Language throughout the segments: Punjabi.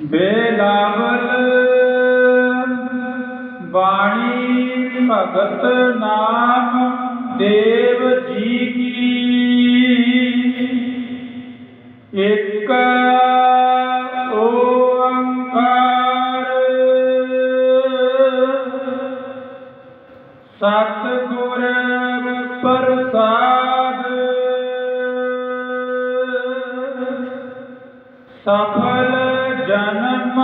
ਬੇਲਾਵਲ ਬਾਣੀ ਭਗਤ ਨਾਮ ਦੇਵ ਜੀ ਕੀ। ਇੱਕ ਓੰਕਾਰ ਸਤਿਗੁਰ ਪ੍ਰਸਾਦ ਸਫਲ ਜਨਮ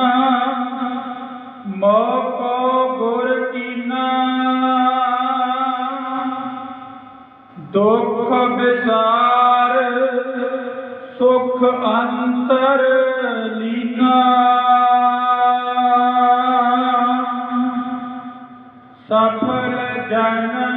ਮੋਕੋ ਗੁਰ ਕੀਨਾ। ਦੁਖ ਵਿਸਾਰ ਸੁਖ ਅੰਤਰ ਲੀਨਾ। ਸਫਲ ਜਨਮ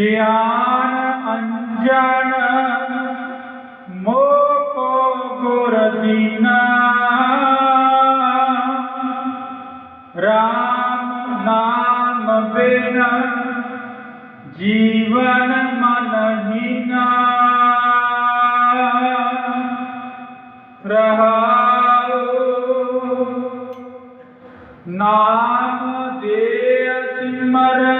ਗਿਆਨ ਅੰਜਨ, ਮੋਕੋ ਗੁਰ ਦੀਨਾ। ਰਾਮ ਨਾਮ ਬਿਨ ਜੀਵਨ ਮਨ ਹੀਨਾ। ਰਹਾਉ ਨਾਮ ਦੇ ਸਿਮਰਨ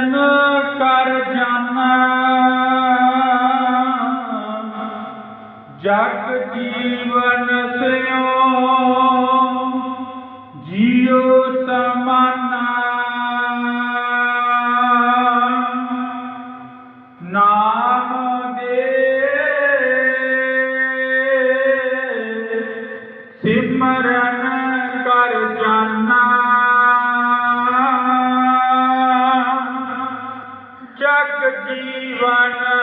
ਜਗ ਜੀਵਨ ਸਿਓ ਜੀਉ ਸਮਾਨਾ। ਨਾਮ ਦੇ ਸਿਮਰਨ ਕਰ ਜਾਨਾ। ਜਗ ਜੀਵਨ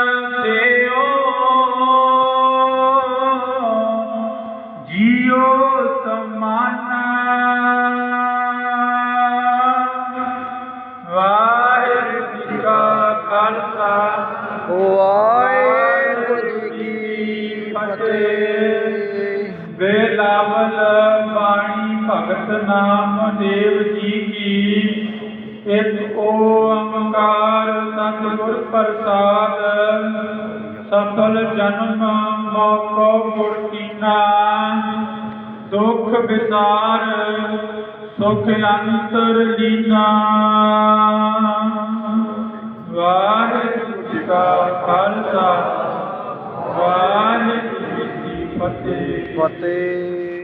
ਬੇਲਾਵਲ ਬਾਣੀ ਭਗਤ ਨਾਮ ਦੇਵ ਜੀ ਕੀ। ਇੱਕ ਓੰਕਾਰ ਸਤਿਗੁਰ ਪ੍ਰਸਾਦ। ਸਫਲ ਜਨਮ ਮੋਕੋ ਗੁਰ ਕੀਨਾ। ਦੁਖ ਵਿਸਾਰ ਸੁਖ ਅੰਤਰ ਲੀਨਾ। ਵਾਹਿਗੁਰੂ ਜੀ ਕਾ ਖਾਲਸਾ ਵਾਹਿਗੁਰੂ ਜੀ ਕੀ ਫਤਿਹ। ਫਤਿਹ।